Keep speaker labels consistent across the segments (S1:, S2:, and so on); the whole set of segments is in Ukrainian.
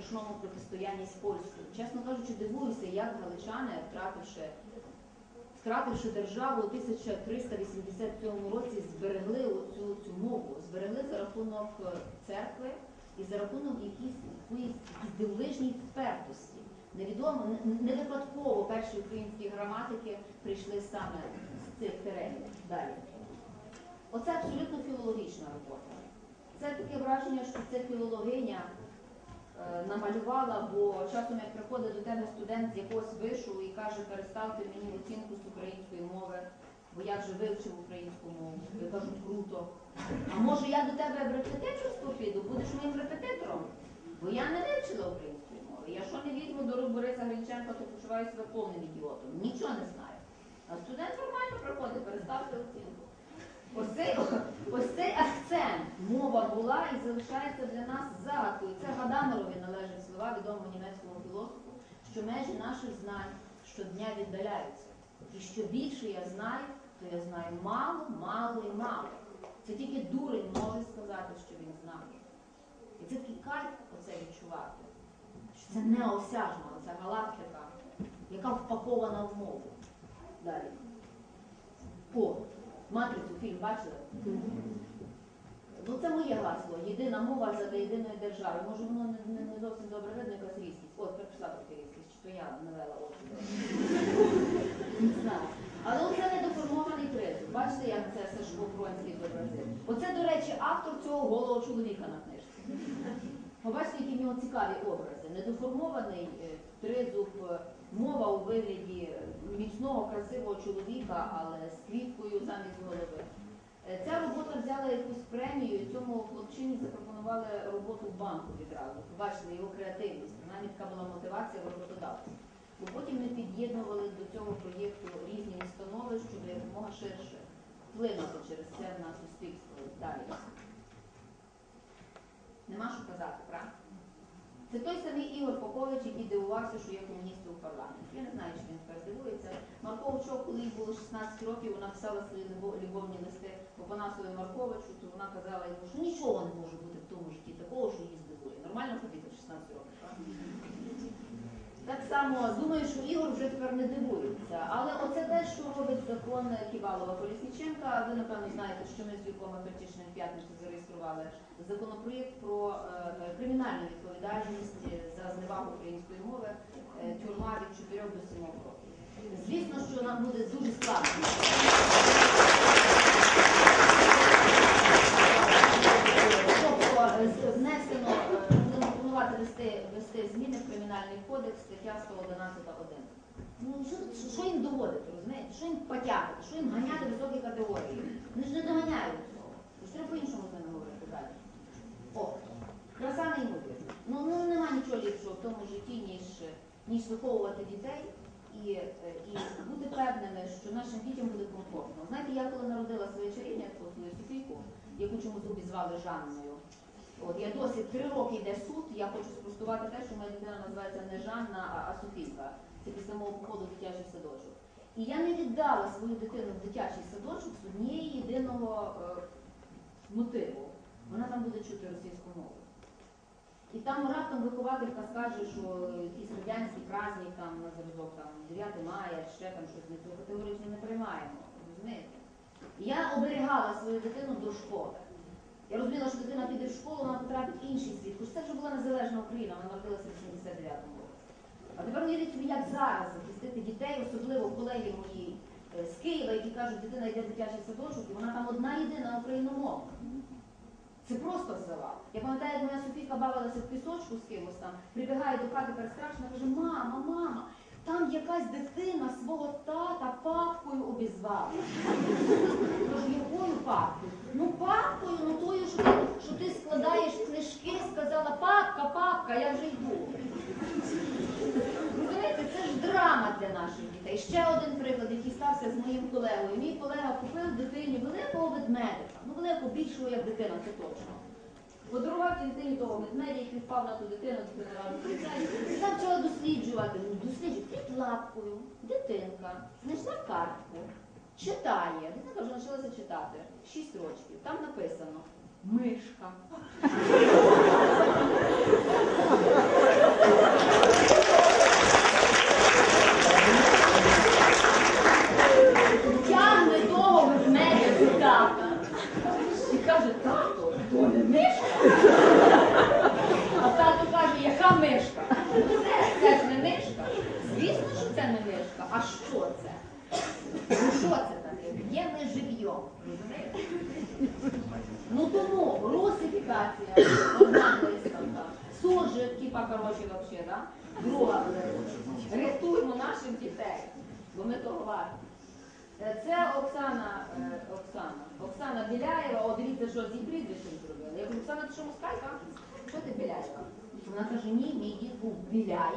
S1: страшному протистоянні з Польщею. Чесно кажучи, дивуюся, як галичани, втративши, втративши державу у 1387 році, зберегли оцю цю мову, зберегли за рахунок е, церкви і за рахунок якоїсь дивовижній впертості. Невідомо, не- випадково перші українські граматики прийшли саме з цих теренів. Далі. Оце абсолютно філологічна робота. Це таке враження, що це філологиня намалювала, бо часом як приходить до тебе студент з якогось вишу і каже, переставте мені оцінку з української мови, бо я вже вивчив українську мову. Я кажу, круто. А може я до тебе в репетиторство піду, будеш моїм репетитором? Бо я не вивчила української мови. Я що не візьму до рук Бориса Гринченка, то почуваю себе повним ідіотом. Нічого не знаю. А студент нормально приходить, переставте оцінку. Ось цей, акцент мова була і залишається для нас загадкою. Це Гадамерові належать слова відомого німецького філософу, що межі наших знань щодня віддаляються. І що більше я знаю, то я знаю мало, мало і мало. Це тільки дурень може сказати, що він знає. І це такий кайф оце відчувати. Що це неосяжна, оця галактика, яка впакована в мову. Далі. О, матрицю фільм бачили? Ну це моє гасло. Єдина мова задля єдиної держави. Може воно не, не, не зовсім добре видно, якась різкість. От, прийшла трохи різкість, чи то я навела очі. Не знаю. Але оце недоформований призов. Бачите, як це Сашко Бронський зобразив? Оце, до речі, автор цього голого чоловіка на книжці. Побачите, які в нього цікаві образи. Недоформований е, тризуб, е, мова у вигляді міцного, красивого чоловіка, але з квіткою замість голови. Е, Ця робота взяла якусь премію, і цьому хлопчині запропонували роботу в банку відразу. Побачили його креативність. Навіть така була мотивація роботодавця. Бо потім ми під'єднували до цього проєкту різні установи, щоб якомога ширше вплинути через це на суспільство. Далі. Нема що казати, правда? Це той самий Ігор Попович, який дивувався, що є комуністи у парламенті. Я не знаю, чи він тепер дивується. Марко Очок, коли їй було 16 років, вона писала свої любовні листи Опанасові Марковичу, то вона казала йому, що нічого не може бути в тому житті такого, що її здивує. Нормально ходити в 16 років, правда? Так само думаю, що Ігор вже тепер не дивується. Але оце те, що робить закон Ківалова Колісніченка. Ви напевно знаєте, що ми з Юком Фертішним п'ятницю зареєстрували законопроєкт про е, кримінальну відповідальність за зневагу української мови, е, тюрма від 4 до 7 років. Звісно, що нам буде дуже складно. Тобто е, внесено, е, будемо планувати вести, вести зміни в кримінальний кодекс, стаття 111.1. Ну, що, що- що їм доводити, розумієте? Що їм потягати, що їм ганяти високі категорії? Вони ж не доганяють цього. Треба по-іншому з ними говорити далі. О, краса неймовірна. Ну, ну нема нічого ліпшого в тому житті, ніж, ніж виховувати дітей і, і бути певними, що нашим дітям буде комфортно. Знаєте, я коли народила своє чарівнятко, свою Софійку, яку чомусь обізвали Жанною. От я досі три роки йде суд, я хочу спростувати те, що моя дитина називається не Жанна, а, Софійка. Це після мого походу в дитячий садочок. І я не віддала свою дитину в дитячий садочок з однієї єдиного е, мотиву. Вона там буде чути російську мову. І там раптом вихователька скаже, що якийсь радянський праздник там на зразок там 9 мая, ще там щось ми цього категорично не приймаємо. Розумієте? І Я оберігала свою дитину до школи. Я розуміла, що дитина піде в школу, вона потрапить в інший світ. Ж це вже була незалежна Україна, вона народилася в 79-му році. А тепер уявіть собі, як зараз захистити дітей, особливо колеги мої е, з Києва, які кажуть, дитина йде в дитячий садочок, і вона там одна єдина україномовна. Це просто завал. Я пам'ятаю, як моя Софійка бавилася в пісочку з кимось там, прибігає до хати перестрашена, каже, мама, мама, там якась дитина свого тата папкою обізвала. Кажу, якою папкою? Ну папкою, ну тою, що ти, що ти складаєш книжки, сказала, папка, папка, я вже йду. Розумієте, це ж драма для наших дітей. Ще один приклад, який стався з моїм колегою. Мій колега купив дитині великого ведмедика. Ну, великого, більшого, як дитина, це точно. Подарував дитині того ведмедя, який впав на ту дитину. І там почала досліджувати. Ну, досліджує під лапкою, дитинка, знайшла картку, читає. Дитинка вже почалася читати. Шість років. Там написано мишка. Мишка. Це, це ж не мишка. Звісно, що це не мишка. А що це? Ну що це таке? Є ми живьом. Ну тому русифікація, одна блискавка, суржик, типа хороші вообще, да? Друга. Рятуємо наших дітей, бо ми того варті. Е, Це Оксана, е, Оксана. Оксана Біляєва, о, дивіться, що з її прізвищем зробили. Я кажу, Оксана, ти що москалька? Що ти Біляєва? Вона каже, ні, мій дід був Біляй.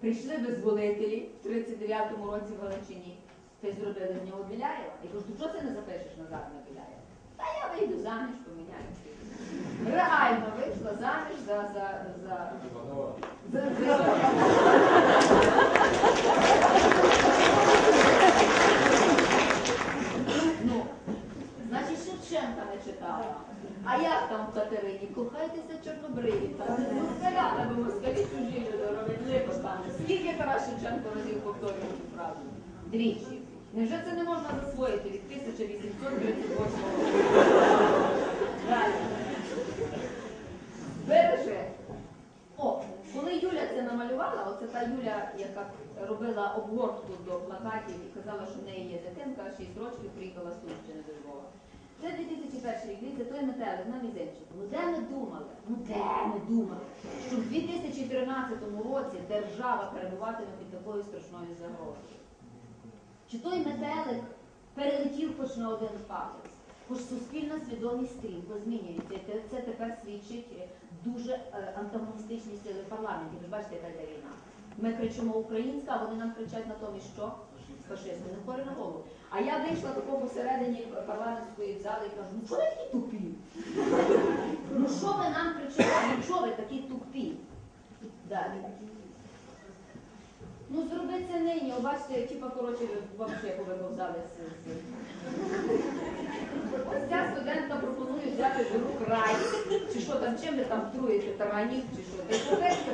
S1: Прийшли визволителі в 39-му році в Галичині. Ти зробили з нього Біляєва. Я кажу, ти чого це не запишеш назад на Біляєва? Та я вийду заміж, поміняю. Реально вийшла заміж за, за, за, за, за, Ну, Шевченка не читала. А як там в Катерині? Кохайтеся чорнобриві. Та москаля, бо москалі чужі люди роблять липо там. Скільки Тарас Шевченко разів повторював цю правду? Двічі. Невже це не можна засвоїти від 1838 року? Далі. Бережи. О, коли Юля це намалювала, оце та Юля, яка робила обгортку до плакатів і казала, що в неї є дитинка, 6 років приїхала Львова. Це 2001 рік, дивіться, той метелик на мізинчику. Ну де ми думали? Ну де ми думали? Що в 2013 році держава перебуватиме під такою страшною загрозою? Чи той метелик перелетів хоч на один палець? Хоч суспільна свідомість стрімко змінюється. Це тепер свідчить е, дуже е, антагоністичні сили в парламенті. Ви ж бачите, яка війна. Ми кричимо українська, а вони нам кричать натомість що? Фашисти, не хворі на голову. А я вийшла тако посередині парламентської зали і кажу, ну що ви такі тупі? Ну що ви нам кричите? Ну що ви такі тупі? Далі. Ну зроби це нині, бачите, типа, коротше, вообще повиповзали з. з- Ось ця студентка пропонує взяти до рук рай, чи що там, чим ви там труєте, таранів, чи що, та й поверхня.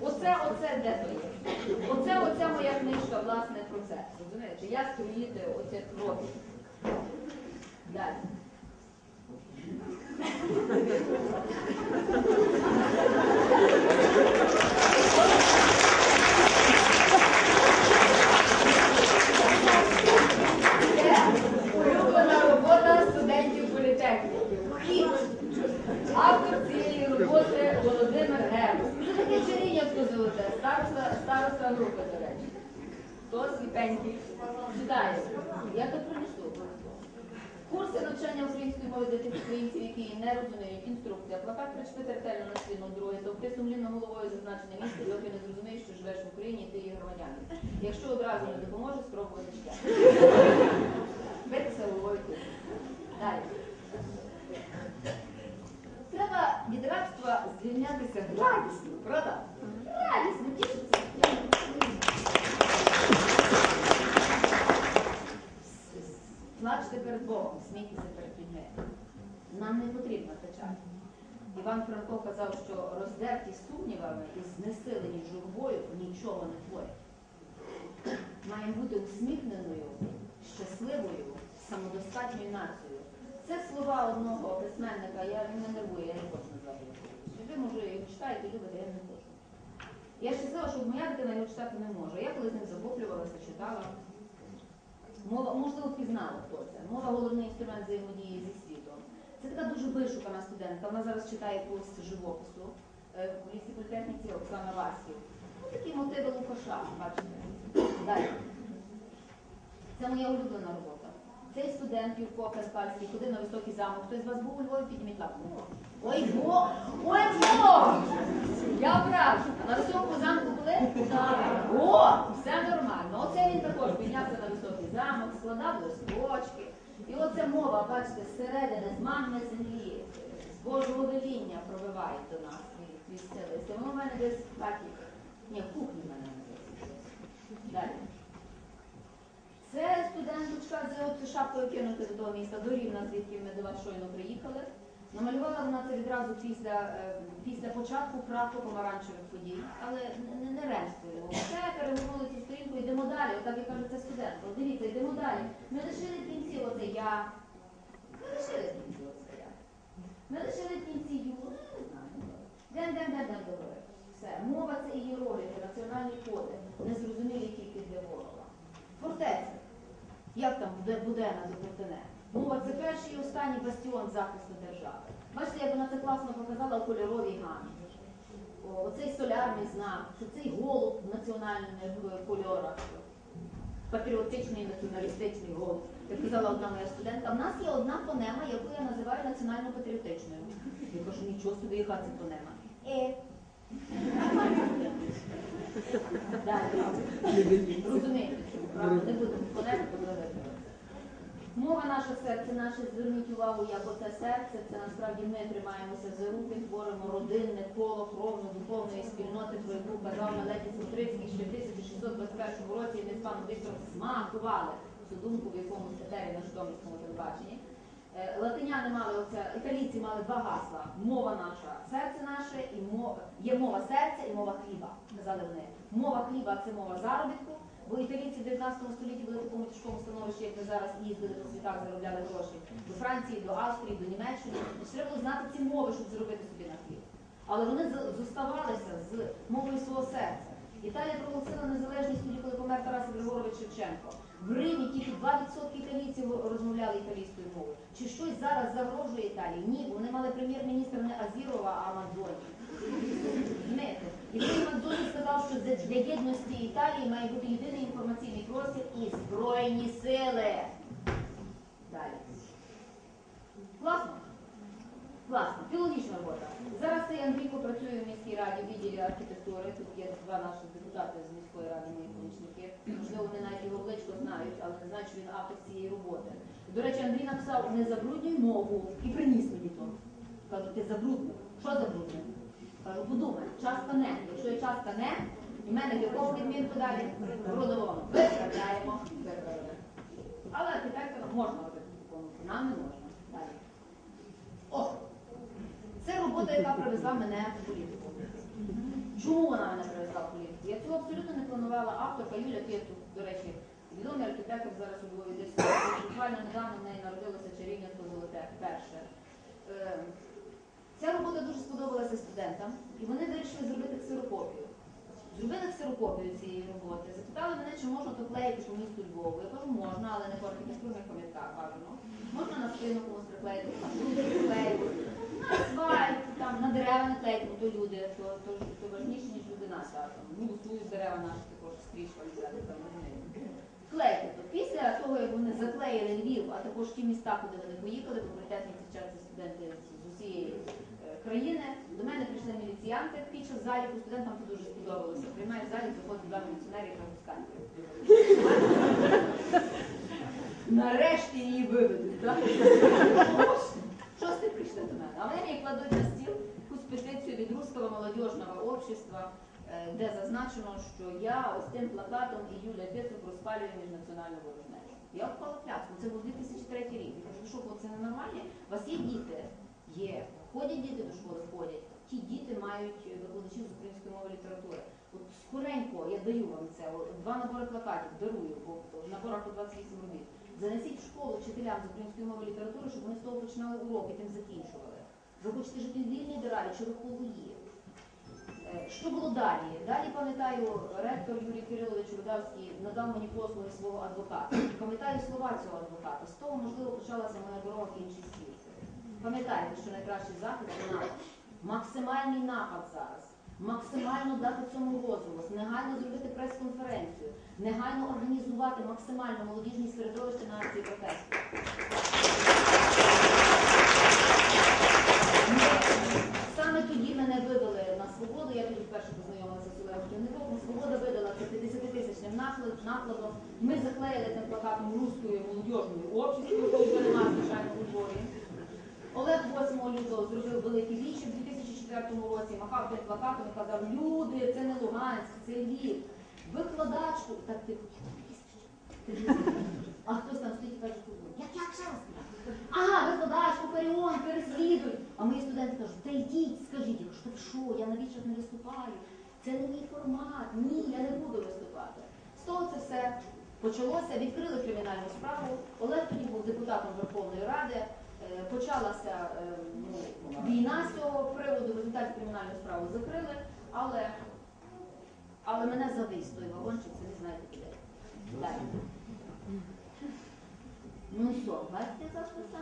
S1: Оце, оце де то є. Оце, оця моя власне, про це. Розумієте, як стоїти оце крові. Далі. Це улюблена робота студентів політехніки. Хід. Автор цієї роботи Володимир Герус. Це таке Чернігівське золоте, староста, староста групи, до речі. Хто сліпенький? Читає. Я тут принесу. Курси навчання української мови для тих українців, які її не розуміють. Інструкція. Плакат прочитати ретельно на стіну друге. Товкти сумлінно головою зазначення місця, доки не зрозумієш, що живеш в Україні, і ти є громадянин. Якщо одразу не допоможе, спробувати ще. Битися головою тут. Далі. Треба від рабства звільнятися радісно, правда? Нам не потрібно течати. Іван Франко казав, що роздерті сумнівами і знесилені журбою нічого не творять. Маємо бути усміхненою, щасливою, самодостатньою нацією. Це слова одного письменника, я не нервую, я не хочу назвати. Ви, може, його читаєте, любите, я не хочу. Я щаслива, що моя дитина його читати не може. Я колись ним захоплювалася, читала. Мова, можливо, пізнала, хто це. Мова головний інструмент взаємодії зі. Це така дуже вишукана студентка. Вона зараз читає курс живопису е, в лісі політехніці Оксана Васьків. Ну, такі мотиви Лукаша, бачите. Далі. Це моя улюблена робота. Цей студент Юрко Каспальський ходив на високий замок. Хтось з вас був у Львові, підніміть лапу. Ой, бо! Ой, бо! Я вражена. На високому замку були? Так. О, все нормально. Оце він також піднявся на високий замок, складав листочки. І оце мова, бачите, зсередини, з магми землі, з Божого веління пробиває до нас від сили. Тому в мене десь в хаті. Ні, в кухні в мене десь. Далі. Це студенточка з шапкою кинути до міста, до Рівна, звідки ми до вас щойно приїхали. Намалювала вона це відразу після, е, після початку краку помаранчевих подій, але не, не, ремствуємо. Все, перегорнули цю сторінку, йдемо далі. Отак як каже ця студентка. Дивіться, йдемо далі. Ми лишили кінці оце я. Ми лишили в кінці оце я. Ми лишили кінці ю. Ну, Не знаю. Дем, дем, дем, дем, Мова це ієрогліфи, національний кодек, незрозумілі тільки для ворога. Фортеця. Як там буде Будена до Фортене? Мова це перший і останній бастіон захисту держави. Бачите, як вона це класно показала у кольоровій гамі. Оцей солярний знак, це цей голуб в національних е, кольорах. Патріотичний націоналістичний голуб. Як казала одна моя студентка, в нас є одна фонема, яку я називаю національно-патріотичною. Я кажу, нічого собі, яка це фонема. Е. Розумієте? Не будемо фонеми подивитися. Мова наша серце наше, зверніть увагу, як оце серце, це насправді ми тримаємося за руки, творимо родинне коло кровно духовної спільноти, про яку казав Мелетій Смотрицький ще в 1621 році, ми з паном Віктором смакували цю думку в якомусь етері на Житомирському телебаченні. Е, Латиняни мали оце, італійці мали два гасла. Мова наша, серце наше, і мова, є мова серця і мова хліба, казали вони. Мова хліба це мова заробітку, бо італійці в 19 столітті були в такому тяжкому становищі, як ми зараз їздили по світах, заробляли гроші до Франції, до Австрії, до Німеччини. Треба було знати ці мови, щоб заробити собі на хліб. Але вони зоставалися з мовою свого серця. Італія проголосила незалежність тоді, коли помер Тарас Григорович Шевченко. В Римі тільки 2% італійців розмовляли італійською мовою. Чи щось зараз загрожує Італії? Ні, вони мали прем'єр-міністра не Азірова, а Мадзоні. Розумієте? І той Мадзоні сказав, що для єдності Італії має бути єдиний інформаційний простір і збройні сили. Далі. Класно? Класно. Філологічна робота. Зараз цей Андрійко працює в міській раді в відділі архітектури. Тут є два наші депутати з міської ради, мої помічники. Можливо, вони навіть його обличко знають, але не знають, що він автор цієї роботи. До речі, Андрій написав не забруднюй мову і приніс мені то. Кажу, ти забруднив. Що забруднив? Кажу, подумай, частка не. Якщо є частка не, мене в якому відмінку далі родовому. Виправляємо. Але архітекторам можна робити помилку, нам не можна. Далі. О! Це робота, яка привезла мене в політику. Чому вона мене привезла в політику? Я цього абсолютно не планувала. Авторка Юля Пєту, до речі, відомий архітектор зараз у Львові десь буквально недавно в неї народилося чарівництво золоте перше. Ця робота дуже сподобалася студентам, і вони вирішили зробити ксерокопію. Зробили ксерокопію цієї роботи. Запитали мене, чи можна то клеїти по місту Львову. Я кажу, можна, але не по архітектурних пам'ятках бажано. Можна на спину комусь приклеїти, на груди приклеїти, на асфальт, там, на дерева не клеїти, то люди, то, то, то важніше, ніж людина часом. Ну, густують дерева наші також стрічка взяти там розумієте. Клейки. То після того, як вони заклеїли Львів, а також ті міста, куди вони поїхали, бо прийдетні вчаться студенти усієї е, країни, до мене прийшли міліціянти під час заліку, студентам це дуже сподобалося. Приймає в залі, заходить два міліціонери і пропускають. Нарешті її виведуть, так? Що ти прийшли до мене? А вони мені кладуть на стіл якусь петицію від Руського молодіжного общества, е, де зазначено, що я ось тим плакатом і Юлія Петрук розпалює міжнаціональну ворожнечу. Я впала в пляску, це був 2003 рік. Я кажу, «Ви що, хлопці, ненормальні? У вас є діти? Є. Ходять діти до школи, ходять. Ті діти мають викладачів з української мови літератури. От скоренько я даю вам це, два набори плакатів, дарую, бо наборах по 28 робіт. Занесіть в школу вчителям з української мови літератури, щоб вони з того починали уроки, тим закінчували. Ви хочете жити в вільній державі, чи ви? Е, Що було далі? Далі пам'ятаю, ректор Юрій Кирилович Рудавський надав мені послуги свого адвоката. Пам'ятаю слова цього адвоката. З того, можливо, почалася моя дорога в інший світ. Пам'ятайте, що найкращий захист це напад. Максимальний напад зараз. Максимально дати цьому розголос, негайно зробити прес-конференцію, негайно організувати максимально молодіжні середовища на акції протесту. Саме тоді мене видали на свободу. Я тоді вперше познайомилася з Олегом Тягником. Свобода видала це 50-тисячним накладом. Ми заклеїли цим плакатом руською молодіжною якої вже немає, звичайно, у. Олег 8 лютого зробив великий вічі в 2004 році, махав тим плакатом і казав, люди, це не Луганськ, це Львів. Викладачку, так ти а хтось там стоїть і каже, як як ще раз? Ага, викладачку, періон, переслідують. А мої студенти кажуть, та йдіть, скажіть, я кажу, що, я на вічах не виступаю. Це не мій формат. Ні, я не буду виступати. З того це все почалося, відкрили кримінальну справу. Олег тоді був депутатом Верховної Ради. Е, Почалася е, ну, війна з цього приводу, в результаті кримінальну справу закрили, але, але мене завис той вагончик, не знаєте куди. Далі. Ну що, бачите записа?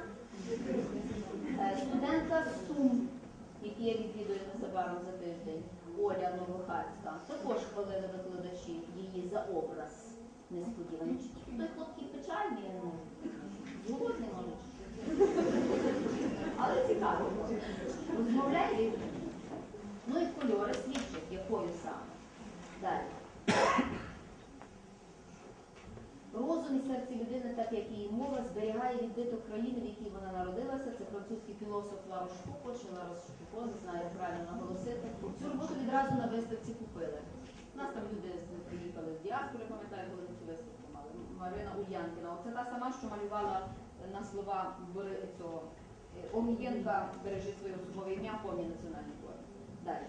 S1: Е, Студентка Сум, який я відвідую незабаром за тиждень, Оля Новохацька, також хвалили викладачі її за образ несподіваний. Той хлопці печальний, голодний може. Але цікаво. Розмовляє рівно. Ну і кольори свідчать, якою саме. Далі. Розум і серце людини, так як її мова, зберігає відбиток країни, в якій вона народилася. Це французький філософ Ларош Фуко, чи Ларош Фуко, не знаю, як правильно наголосити. Цю роботу відразу на виставці купили. У нас там люди приїхали з діаспори, пам'ятаю, коли цю виставку мали. Марина Ульянкіна. Оце та сама, що малювала на слова цього е, Омієнка бережи своє особове ім'я, повні національні форми. Далі.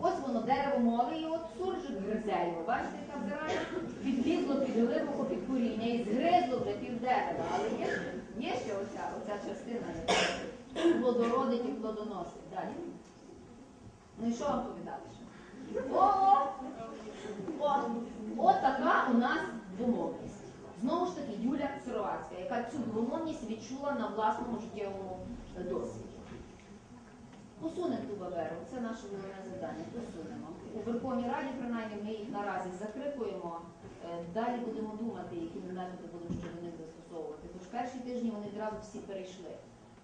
S1: Ось воно дерево мови, і от суржик гризельво. Бачите, яка взирає? Підлізло під глибоко під коріння і згризло вже пів дерева. Але є, ще- є ще оця, оця частина, яка плодородить і плодоносить. Далі. Ну і що вам повідати ще? О! О! Така у нас двомовність. Знову ж таки, Юля Сировацька, яка цю двомовність відчула на власному життєвому е, досвіді. Посунемо ту баберу, це наше головне завдання. Посунемо. У Верховній Раді, принаймні, ми їх наразі закрикуємо. Е, Далі будемо думати, які ми методи будемо щодо них застосовувати. Хоч перші тижні вони відразу всі перейшли.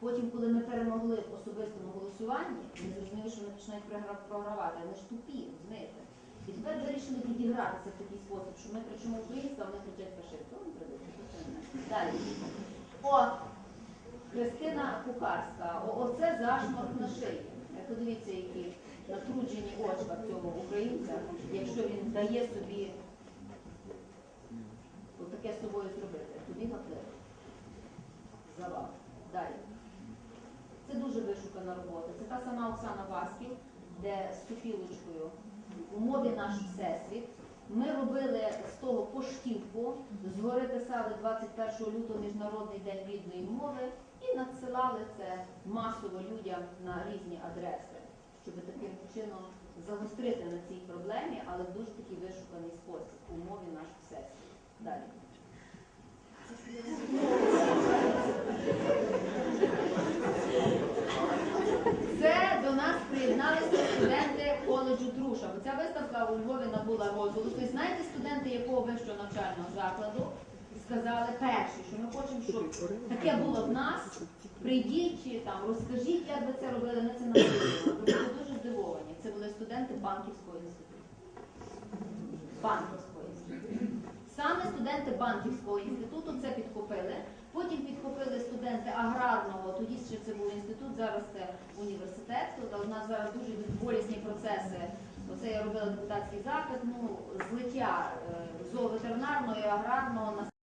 S1: Потім, коли ми перемогли в особистому голосуванні, ми зрозуміли, що вони починають програвати, вони ж тупі, розумієте? І тепер вирішили відігратися в такий спосіб, що ми кричимо українська, а вони кричать знаю. Далі. О, Христина Кухарська. Оце зашморк на шиї. Е, Подивіться, які натруджені очка цього українця, якщо він дає собі таке з собою зробити. Тобі гапливо. Завал. Далі. Це дуже вишукана робота. Це та сама Оксана Васків, де з супілочкою у мові наш всесвіт. Ми робили з того поштівку, згори писали 21 лютого Міжнародний день рідної мови і надсилали це масово людям на різні адреси, щоб таким чином загострити на цій проблемі, але в дуже такий вишуканий спосіб у мові наш всесвіт. Далі. Це до нас приєдналися студенти коледжу Труша. Бо ця виставка у Львові набула розголосу. І знаєте, студенти якого вищого навчального закладу сказали перші, що ми хочемо, щоб таке було в нас. Прийдіть там розкажіть, як ви це робили. Ми це навчили. Ви були дуже здивовані. Це були студенти банківського інституту. Банківського інституту. Саме студенти банківського інституту це підхопили. Потім підхопили студенти аграрного, тоді ще це був інститут, зараз це університет. Тобто у нас зараз дуже болісні процеси. Оце я робила депутатський запит, ну, злиття е, зооветеринарного і аграрного